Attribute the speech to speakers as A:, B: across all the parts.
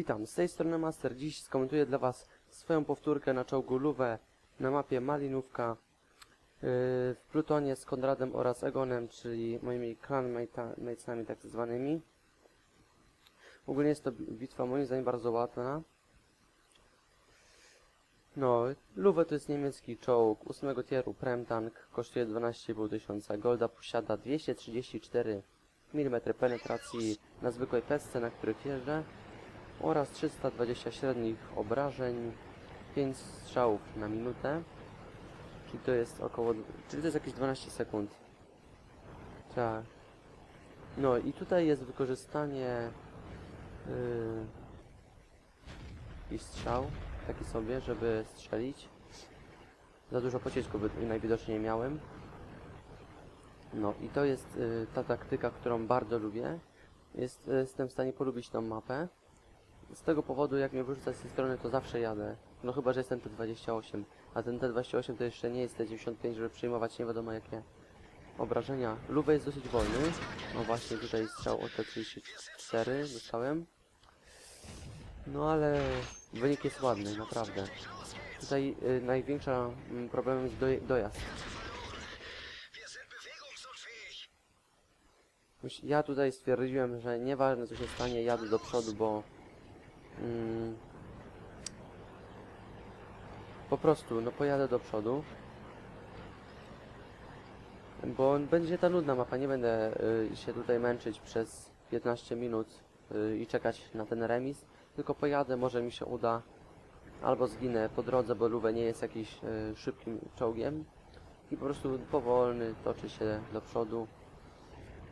A: Witam, z tej strony Master. Dziś skomentuję dla Was swoją powtórkę na czołgu Luwę na mapie Malinówka yy, w Plutonie z Konradem oraz Egonem, czyli moimi clanmatesami tak zwanymi. Ogólnie jest to bitwa moim zdaniem bardzo łatwa. No, Luwę to jest niemiecki czołg 8 tieru, Prem Tank, kosztuje 12,5 tysiąca, Golda posiada 234 mm penetracji na zwykłej pesce, na których jeżdżę oraz 320 średnich obrażeń, 5 strzałów na minutę, czyli to jest około, czyli to jest jakieś 12 sekund. Tak. No i tutaj jest wykorzystanie yy, i strzał, taki sobie, żeby strzelić. Za dużo pocisku najwidoczniej miałem. No i to jest y, ta taktyka, którą bardzo lubię. Jest, jestem w stanie polubić tą mapę. Z tego powodu, jak mnie wyrzucać z tej strony, to zawsze jadę. No chyba, że jestem T28. A ten T28 to jeszcze nie jest T95, żeby przyjmować nie wiadomo jakie obrażenia. Luwe jest dosyć wolny. No właśnie, tutaj strzał od T34 dostałem. No ale wynik jest ładny, naprawdę. Tutaj y, największa mm, problemem jest doj dojazd. Ja tutaj stwierdziłem, że nieważne co się stanie, jadę do przodu, bo mm, po prostu, no pojadę do przodu. Bo będzie ta nudna mapa, nie będę y, się tutaj męczyć przez 15 minut y, i czekać na ten remis, tylko pojadę, może mi się uda, albo zginę po drodze, bo Luwe nie jest jakiś y, szybkim czołgiem i po prostu powolny, toczy się do przodu.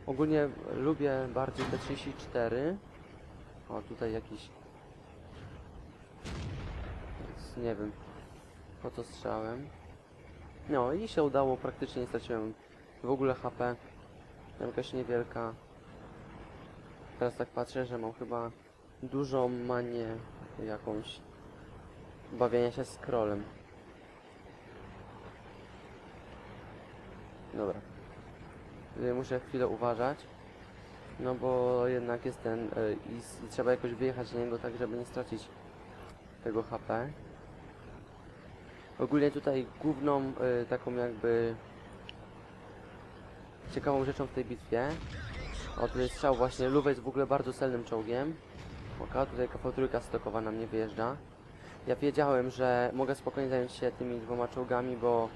A: Ogólnie lubię bardziej te 34. O, tutaj jakiś... Nie wiem, po co strzałem. No i się udało, praktycznie nie straciłem w ogóle HP. Jakaś niewielka. Teraz tak patrzę, że mam chyba dużą manię jakąś bawienia się scrollem. Dobra. Tutaj muszę chwilę uważać. No bo jednak jest ten y, i, i trzeba jakoś wyjechać na niego tak, żeby nie stracić tego HP. Ogólnie tutaj główną y, taką jakby ciekawą rzeczą w tej bitwie o tutaj strzał właśnie, Luwa jest w ogóle bardzo celnym czołgiem. Oka, tutaj KV-3 stokowa na mnie wyjeżdża. Ja wiedziałem, że mogę spokojnie zająć się tymi dwoma czołgami, bo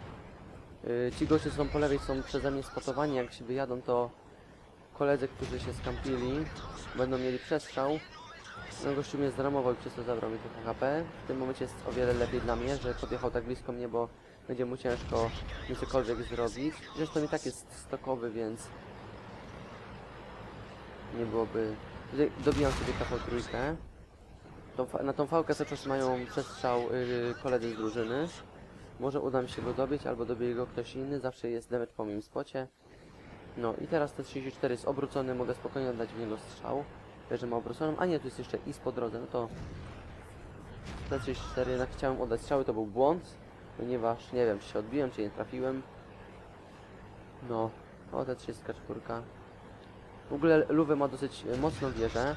A: y, ci goście, są po lewej, są przeze mnie spotowani. Jak się wyjadą, to koledzy, którzy się skampili, będą mieli przestrzał. No gościu mnie zramował i przez to zabrał mi trochę HP. W tym momencie jest o wiele lepiej dla mnie, że podjechał tak blisko mnie, bo będzie mu ciężko mi cokolwiek zrobić. Zresztą i tak jest stokowy, więc nie byłoby... Dobijam sobie kafał trójkę. Na tą fałkę cały czas mają przestrzał yy, koledzy z drużyny. Może uda mi się go dobić, albo dobije go ktoś inny. Zawsze jest damage po moim spocie. No i teraz T34 jest obrócony, mogę spokojnie oddać w niego strzał. Wiesz, że ma obróconą. A nie, tu jest jeszcze IS po drodze, no to... T34 jednak chciałem oddać strzały, to był błąd. Ponieważ nie wiem, czy się odbiłem, czy nie trafiłem. No, o T34. W ogóle Luwy ma dosyć e, mocną wieżę.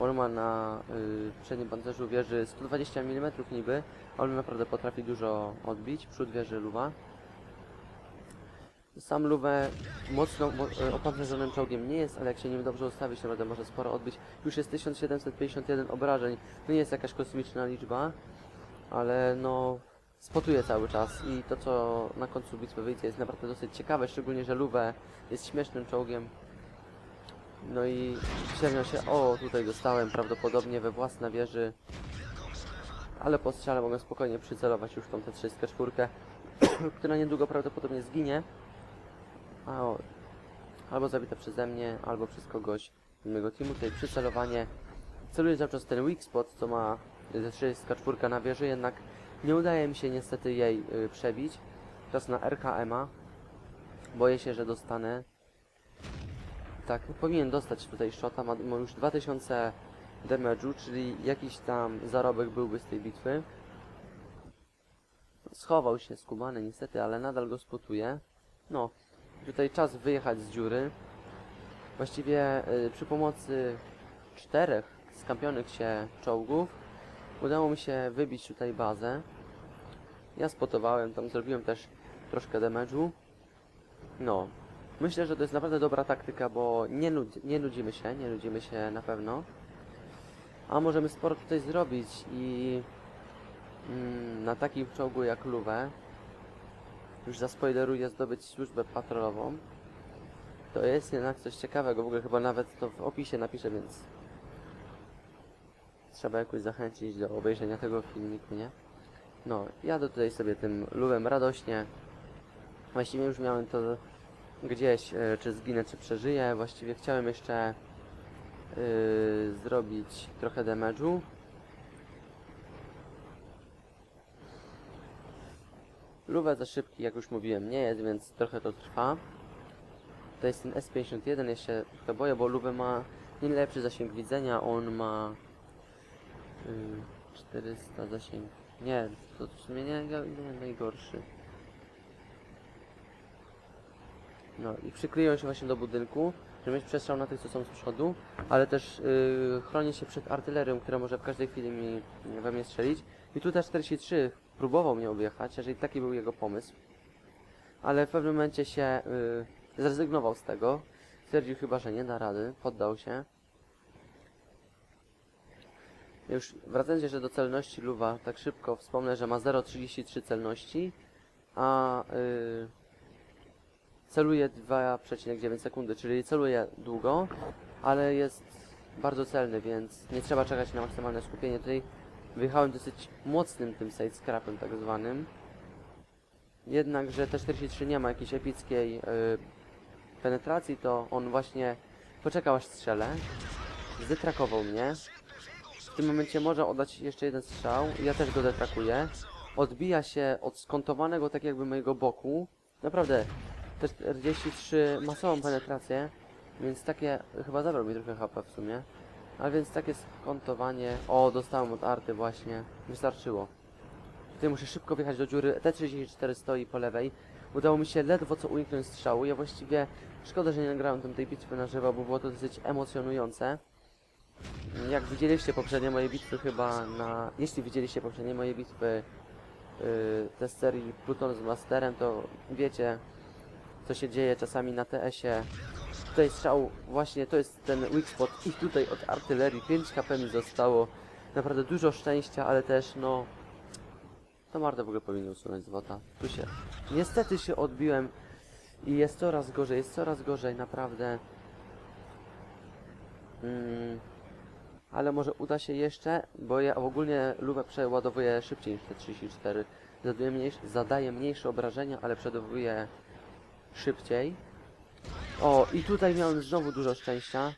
A: On ma na y, przednim pancerzu wieży 120 mm niby, ale naprawdę potrafi dużo odbić. Przód wieży Luwa. Sam Luwę mocno mo, e, opancerzonym czołgiem nie jest, ale jak się nim dobrze ustawić, naprawdę może sporo odbić. Już jest 1751 obrażeń. To nie jest jakaś kosmiczna liczba, ale no spotuje cały czas i to co na końcu bitwy wyjdzie jest naprawdę dosyć ciekawe, szczególnie, że Luwę jest śmiesznym czołgiem. No i średnio się... O, tutaj dostałem prawdopodobnie we własne wieży. Ale po strzale mogę spokojnie przycelować już tą T34, która niedługo prawdopodobnie zginie. A, o, albo zabita przeze mnie, albo przez kogoś z mojego teamu. Tutaj przycelowanie. Celuję cały czas ten weak spot, co ma T34 na wieży, jednak nie udaje mi się niestety jej y, przebić. Czas na RKM-a. Boję się, że dostanę tak, powinien dostać tutaj shota, ma, ma już 2000 damage'u, czyli jakiś tam zarobek byłby z tej bitwy. Schował się skubany niestety, ale nadal go spotuje. No, tutaj czas wyjechać z dziury. Właściwie y, przy pomocy czterech skampionych się czołgów. Udało mi się wybić tutaj bazę. Ja spotowałem, tam zrobiłem też troszkę damage'u. No, myślę, że to jest naprawdę dobra taktyka, bo nie, nud nie nudzimy się, nie nudzimy się na pewno. A możemy sporo tutaj zrobić i mm, na takim czołgu jak Luwę już zaspoileruję zdobyć służbę patrolową. To jest jednak coś ciekawego, w ogóle chyba nawet to w opisie napiszę, więc trzeba jakoś zachęcić do obejrzenia tego filmiku, nie? No, jadę tutaj sobie tym luwem radośnie. Właściwie już miałem to gdzieś, e, czy zginę, czy przeżyję. Właściwie chciałem jeszcze yy, zrobić trochę damage'u. Luwa za szybki, jak już mówiłem, nie jest, więc trochę to trwa. To jest ten S51, ja się trochę boję, bo Luwy ma nie lepszy zasięg widzenia, on ma yy, 400 zasięg. Nie, to w sumie nie, nie najgorszy. No i przykryłem się właśnie do budynku, żeby mieć przestrzał na tych, co są z przodu, ale też yy, chronię się przed artylerią, która może w każdej chwili mi we mnie strzelić. I tutaj 43 próbował mnie objechać, jeżeli taki był jego pomysł. Ale w pewnym momencie się yy, zrezygnował z tego. Stwierdził chyba, że nie da rady, poddał się. Już wracając jeszcze do celności Luwa, tak szybko wspomnę, że ma 0,33 celności, a yy, celuje 2,9 sekundy, czyli celuje długo, ale jest bardzo celny, więc nie trzeba czekać na maksymalne skupienie. Tutaj wyjechałem dosyć mocnym tym side scrapem tak zwanym. Jednakże T43 nie ma jakiejś epickiej yy, penetracji, to on właśnie poczekał aż strzelę, zdetrakował mnie. W tym momencie może oddać jeszcze jeden strzał, ja też go detrakuję. Odbija się od skontowanego tak jakby mojego boku. Naprawdę, te 43 ma penetrację, więc takie, chyba zabrał mi trochę HP w sumie. A więc takie skontowanie, o dostałem od arty właśnie, wystarczyło. Tutaj muszę szybko wjechać do dziury, T34 stoi po lewej. Udało mi się ledwo co uniknąć strzału, ja właściwie, szkoda, że nie nagrałem tam tej bitwy na żywo, bo było to dosyć emocjonujące. Jak widzieliście poprzednie moje bitwy chyba na... Jeśli widzieliście poprzednie moje bitwy yy, te serii Pluton z Masterem, to wiecie co się dzieje czasami na TS-ie. Tutaj strzał, właśnie to jest ten weak spot i tutaj od artylerii 5 HP mi zostało. Naprawdę dużo szczęścia, ale też no... To Marta w ogóle powinien usunąć z. Tu się... Niestety się odbiłem i jest coraz gorzej, jest coraz gorzej, naprawdę. Mm, ale może uda się jeszcze, bo ja ogólnie lubę przeładowuję szybciej niż te 34. Zadaje mniejsze, zadaje mniejsze obrażenia, ale przeładowuję szybciej. O, i tutaj miałem znowu dużo szczęścia.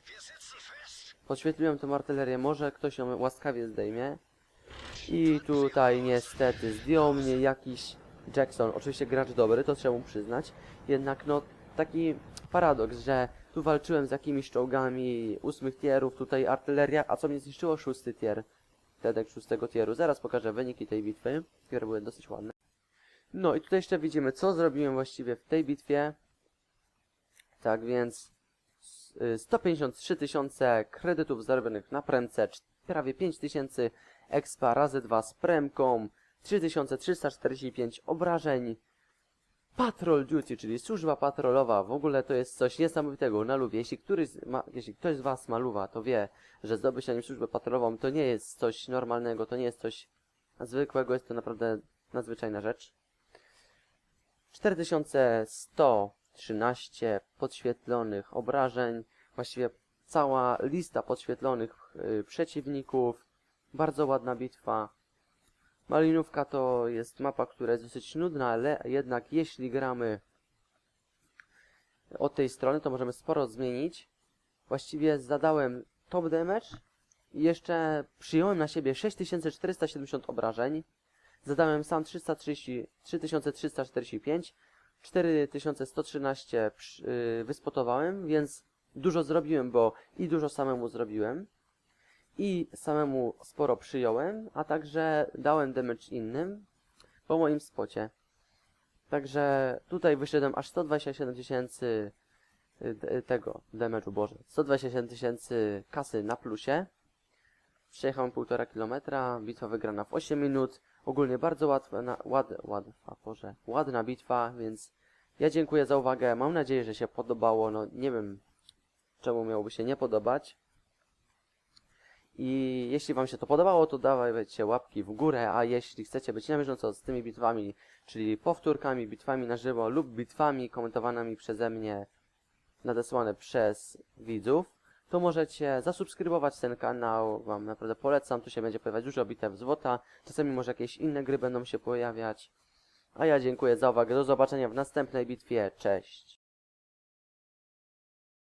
A: Podświetliłem tą artylerię, może ktoś ją łaskawie zdejmie. I tutaj niestety zdjął mnie jakiś Jackson. Oczywiście gracz dobry, to trzeba mu przyznać. Jednak no, taki paradoks, że tu walczyłem z jakimiś czołgami ósmych tierów, tutaj artyleria, a co mnie zniszczyło szósty tier. Tedek szóstego tieru. Zaraz pokażę wyniki tej bitwy, które były dosyć ładne. No i tutaj jeszcze widzimy, co zrobiłem właściwie w tej bitwie. Tak więc s- y, 153 tysiące kredytów zarobionych na premce, prawie 5 tysięcy expa razy 2 z premką, 3345 obrażeń, Patrol Duty, czyli służba patrolowa, w ogóle to jest coś niesamowitego na luwie. Jeśli, któryś ma, jeśli ktoś z Was ma luwa, to wie, że zdobyć na nim służbę patrolową to nie jest coś normalnego, to nie jest coś zwykłego, jest to naprawdę nadzwyczajna rzecz. 4113 podświetlonych obrażeń, właściwie cała lista podświetlonych y, przeciwników, bardzo ładna bitwa. Malinówka to jest mapa, która jest dosyć nudna, ale jednak jeśli gramy od tej strony, to możemy sporo zmienić. Właściwie zadałem top damage i jeszcze przyjąłem na siebie 6470 obrażeń. Zadałem sam 330, 3345, 4113 przy- yy, wyspotowałem, więc dużo zrobiłem, bo i dużo samemu zrobiłem i samemu sporo przyjąłem, a także dałem damage innym po moim spocie. Także tutaj wyszedłem aż 127 tysięcy y, tego damage'u, boże, 127 tysięcy kasy na plusie. Przejechałem 1,5 kilometra, bitwa wygrana w 8 minut. Ogólnie bardzo łatwa, na, ład, Boże, ładna bitwa, więc ja dziękuję za uwagę. Mam nadzieję, że się podobało. No nie wiem, czemu miałoby się nie podobać. I jeśli Wam się to podobało, to dawajcie łapki w górę, a jeśli chcecie być na bieżąco z tymi bitwami, czyli powtórkami, bitwami na żywo lub bitwami komentowanymi przeze mnie, nadesłane przez widzów, to możecie zasubskrybować ten kanał, Wam naprawdę polecam, tu się będzie pojawiać dużo bitew złota, czasami może jakieś inne gry będą się pojawiać. A ja dziękuję za uwagę, do zobaczenia w następnej bitwie, cześć!